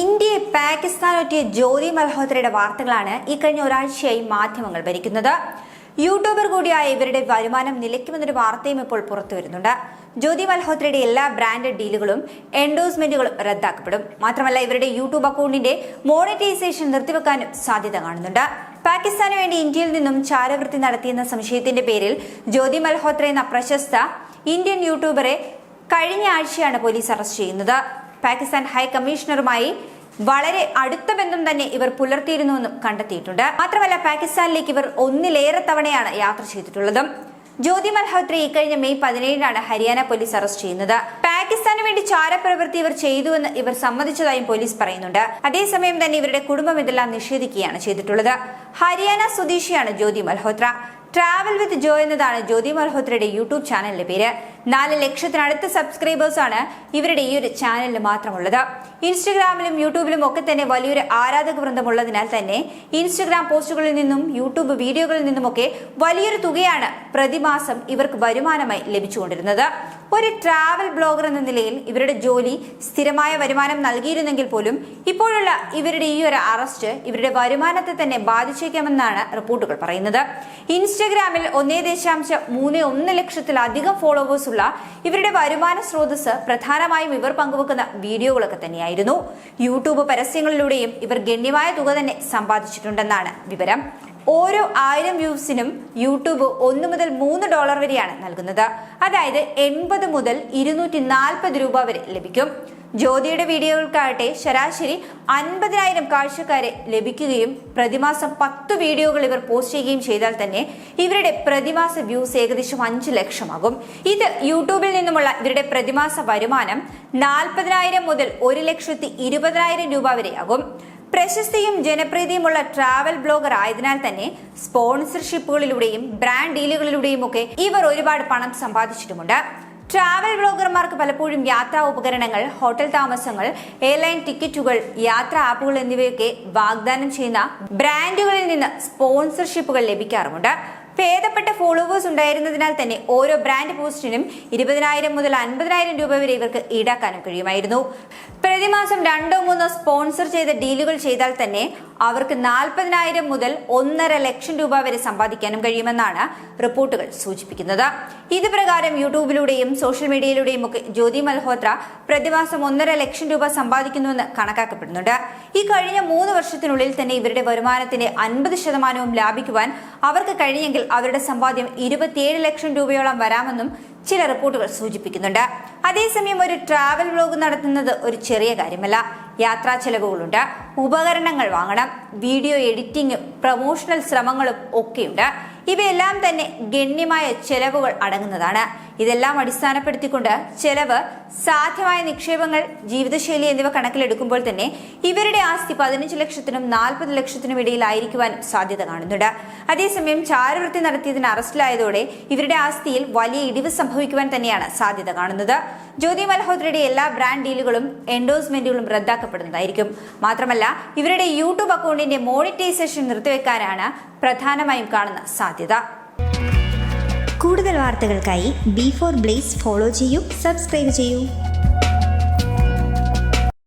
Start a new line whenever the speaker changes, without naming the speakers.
ഇന്ത്യയെ പാകിസ്ഥാനൊറ്റിയ ജ്യോതി മൽഹോത്രയുടെ വാർത്തകളാണ് ഈ കഴിഞ്ഞ ഒരാഴ്ചയായി മാധ്യമങ്ങൾ ഭരിക്കുന്നത്. യൂട്യൂബർ കൂടിയായ ഇവരുടെ വരുമാനം നിലയ്ക്കുമെന്നൊരു വാർത്തയും ഇപ്പോൾ പുറത്തു വരുന്നുണ്ട്. ജ്യോതി മൽഹോത്രയുടെ എല്ലാ ബ്രാൻഡഡ് ഡീലുകളും എൻഡോഴ്സ്മെന്റുകളും റദ്ദാക്കപ്പെടും. മാത്രമല്ല ഇവരുടെ യൂട്യൂബ് അക്കൗണ്ടിന്റെ മോണിറ്റൈസേഷൻ നിർത്തിവെക്കാനും സാധ്യത കാണുന്നുണ്ട്. പാകിസ്ഥാന് വേണ്ടി ഇന്ത്യയിൽ നിന്നും ചാരവൃത്തി നടത്തിയെന്ന സംശയത്തിന്റെ പേരിൽ ജ്യോതി മൽഹോത്ര എന്ന പ്രശസ്ത ഇന്ത്യൻ യൂട്യൂബറെ കഴിഞ്ഞ ആഴ്ചയാണ് പോലീസ് അറസ്റ്റ് ചെയ്യുന്നത്. പാകിസ്ഥാൻ ഹൈക്കമ്മീഷണറുമായി വളരെ അടുത്ത ബന്ധം തന്നെ ഇവർ പുലർത്തിയിരുന്നുവെന്നും കണ്ടെത്തിയിട്ടുണ്ട്. മാത്രമല്ല പാകിസ്ഥാനിലേക്ക് ഇവർ ഒന്നിലേറെ തവണയാണ് യാത്ര ചെയ്തിട്ടുള്ളതും. ജ്യോതി മൽഹോത്ര ഇക്കഴിഞ്ഞ മെയ് പതിനേഴിനാണ് ഹരിയാന പോലീസ് അറസ്റ്റ് ചെയ്യുന്നത്. പാകിസ്ഥാന് വേണ്ടി ചാരപ്രവൃത്തി ഇവർ ചെയ്തുവെന്ന് ഇവർ സമ്മതിച്ചതായും പോലീസ് പറയുന്നുണ്ട്. അതേസമയം തന്നെ ഇവരുടെ കുടുംബം ഇതെല്ലാം നിഷേധിക്കുകയാണ് ചെയ്തിട്ടുള്ളത്. ഹരിയാന സ്വദേശിയാണ് ജ്യോതി മൽഹോത്ര ട്രാവൽ വിത്ത് ജോ എന്നതാണ് ജ്യോതി മൽഹോത്രയുടെ യൂട്യൂബ് ചാനലിന്റെ പേര്. നാല് ലക്ഷത്തിനടുത്ത് സബ്സ്ക്രൈബേഴ്സ് ആണ് ഇവരുടെ ഈ ഒരു ചാനലിൽ മാത്രമുള്ളത്. ഇൻസ്റ്റഗ്രാമിലും യൂട്യൂബിലും ഒക്കെ തന്നെ വലിയൊരു ആരാധക വൃന്ദമുള്ളതിനാൽ തന്നെ ഇൻസ്റ്റഗ്രാം പോസ്റ്റുകളിൽ നിന്നും യൂട്യൂബ് വീഡിയോകളിൽ നിന്നുമൊക്കെ വലിയൊരു തുകയാണ് പ്രതിമാസം ഇവർക്ക് വരുമാനമായി ലഭിച്ചുകൊണ്ടിരുന്നത്. ഒരു ട്രാവൽ ബ്ലോഗർ എന്ന നിലയിൽ ഇവരുടെ ജോലി സ്ഥിരമായ വരുമാനം നൽകിയിരുന്നെങ്കിൽ പോലും ഇപ്പോഴുള്ള ഇവരുടെ ഈ ഒരു അറസ്റ്റ് ഇവരുടെ വരുമാനത്തെ തന്നെ ബാധിച്ചേക്കാമെന്നാണ് റിപ്പോർട്ടുകൾ പറയുന്നത്. ഇൻസ്റ്റഗ്രാമിൽ ഒന്നേ ദശാംശം മൂന്ന് ഒന്ന് ലക്ഷത്തിലധികം ഫോളോവേഴ്സ് ഉള്ള ഇവരുടെ വരുമാന സ്രോതസ് പ്രധാനമായും ഇവർ പങ്കുവെക്കുന്ന വീഡിയോകളൊക്കെ തന്നെയായിരുന്നു. യൂട്യൂബ് പരസ്യങ്ങളിലൂടെയും ഇവർ ഗണ്യമായ തുക തന്നെ സമ്പാദിച്ചിട്ടുണ്ടെന്നാണ് വിവരം. ഓരോ ആയിരം വ്യൂസിനും യൂട്യൂബ് ഒന്ന് മുതൽ മൂന്ന് ഡോളർ വരെയാണ് നൽകുന്നത്. അതായത് എൺപത് മുതൽ ഇരുന്നൂറ്റി നാൽപ്പത് രൂപ വരെ ലഭിക്കും. ജ്യോതിയുടെ വീഡിയോകൾക്കാകട്ടെ ശരാശരി അൻപതിനായിരം കാഴ്ചക്കാരെ ലഭിക്കുകയും പ്രതിമാസം പത്ത് വീഡിയോകൾ ഇവർ പോസ്റ്റ് ചെയ്യുകയും ചെയ്താൽ തന്നെ ഇവരുടെ പ്രതിമാസ വ്യൂസ് ഏകദേശം അഞ്ച് ലക്ഷമാകും. ഇത് യൂട്യൂബിൽ നിന്നുമുള്ള ഇവരുടെ പ്രതിമാസ വരുമാനം നാൽപ്പതിനായിരം മുതൽ ഒരു ലക്ഷത്തി ഇരുപതിനായിരം രൂപ വരെയാകും. പ്രശസ്തിയും ജനപ്രീതിയുമുള്ള ട്രാവൽ ബ്ലോഗർ ആയതിനാൽ തന്നെ സ്പോൺസർഷിപ്പുകളിലൂടെയും ബ്രാൻഡ് ഡീലുകളിലൂടെയും ഒക്കെ ഇവർ ഒരുപാട് പണം സമ്പാദിച്ചിട്ടുമുണ്ട്. ട്രാവൽ ബ്ലോഗർമാർക്ക് പലപ്പോഴും യാത്രാ ഉപകരണങ്ങൾ ഹോട്ടൽ താമസങ്ങൾ എയർലൈൻ ടിക്കറ്റുകൾ യാത്രാ ആപ്പുകൾ എന്നിവയൊക്കെ വാഗ്ദാനം ചെയ്യുന്ന ബ്രാൻഡുകളിൽ നിന്ന് സ്പോൺസർഷിപ്പുകൾ ലഭിക്കാറുമുണ്ട്. ഭേദപ്പെട്ട ഫോളോവേഴ്സ് ഉണ്ടായിരുന്നതിനാൽ തന്നെ ഓരോ ബ്രാൻഡ് പോസ്റ്റിനും ഇരുപതിനായിരം മുതൽ അൻപതിനായിരം രൂപ വരെ ഇവർക്ക് ഈടാക്കാനും കഴിയുമായിരുന്നു. പ്രതിമാസം രണ്ടോ മൂന്നോ സ്പോൺസർ ചെയ്ത ഡീലുകൾ ചെയ്താൽ തന്നെ അവർക്ക് നാൽപ്പതിനായിരം മുതൽ ഒന്നര ലക്ഷം രൂപ വരെ സമ്പാദിക്കാനും കഴിയുമെന്നാണ് റിപ്പോർട്ടുകൾ സൂചിപ്പിക്കുന്നത്. ഇത് പ്രകാരം യൂട്യൂബിലൂടെയും സോഷ്യൽ മീഡിയയിലൂടെയും ഒക്കെ ജ്യോതി മൽഹോത്ര പ്രതിമാസം ഒന്നര ലക്ഷം രൂപ സമ്പാദിക്കുന്നുവെന്ന് കണക്കാക്കപ്പെടുന്നുണ്ട്. ഈ കഴിഞ്ഞ മൂന്ന് വർഷത്തിനുള്ളിൽ തന്നെ ഇവരുടെ വരുമാനത്തിന്റെ അൻപത് ശതമാനവും ലാഭിക്കുവാൻ അവർക്ക് കഴിഞ്ഞെങ്കിൽ അവരുടെ സമ്പാദ്യം ഇരുപത്തിയേഴ് ലക്ഷം രൂപയോളം വരാമെന്നും ചില റിപ്പോർട്ടുകൾ സൂചിപ്പിക്കുന്നുണ്ട്. അതേസമയം ഒരു ട്രാവൽ വ്ലോഗ് നടത്തുന്നത് ഒരു ചെറിയ കാര്യമല്ല. യാത്രാ ചെലവുകളുണ്ട്. ഉപകരണങ്ങൾ വാങ്ങണം. വീഡിയോ എഡിറ്റിംഗും പ്രൊമോഷണൽ ശ്രമങ്ങളും ഒക്കെയുണ്ട്. ഇവയെല്ലാം തന്നെ ഗണ്യമായ ചെലവുകൾ അടങ്ങുന്നതാണ്. ഇതെല്ലാം അടിസ്ഥാനപ്പെടുത്തിക്കൊണ്ട് ചെലവ് സാധ്യമായ നിക്ഷേപങ്ങൾ ജീവിതശൈലി എന്നിവ കണക്കിലെടുക്കുമ്പോൾ തന്നെ ഇവരുടെ ആസ്തി പതിനഞ്ച് ലക്ഷത്തിനും നാൽപ്പത് ലക്ഷത്തിനും ഇടയിലായിരിക്കുവാനും സാധ്യത കാണുന്നുണ്ട്. അതേസമയം ചാരവൃത്തി നടത്തിയതിന് അറസ്റ്റിലായതോടെ ഇവരുടെ ആസ്തിയിൽ വലിയ ഇടിവ് സംഭവിക്കുവാൻ തന്നെയാണ് സാധ്യത കാണുന്നത്. ജ്യോതി മൽഹോത്രയുടെ എല്ലാ ബ്രാൻഡ് ഡീലുകളും എൻഡോഴ്സ്മെന്റുകളും റദ്ദാക്കപ്പെടുന്നതായിരിക്കും. മാത്രമല്ല ഇവരുടെ യൂട്യൂബ് അക്കൗണ്ടിന്റെ മോണിറ്റൈസേഷൻ നിർത്തിവെക്കാനാണ് പ്രധാനമായും കാണുന്ന സാധ്യത.
കൂടുതൽ വാർത്തകൾക്കായി ബി ഫോർ ബ്ലേസ് ഫോളോ ചെയ്യൂ സബ്സ്ക്രൈബ് ചെയ്യൂ.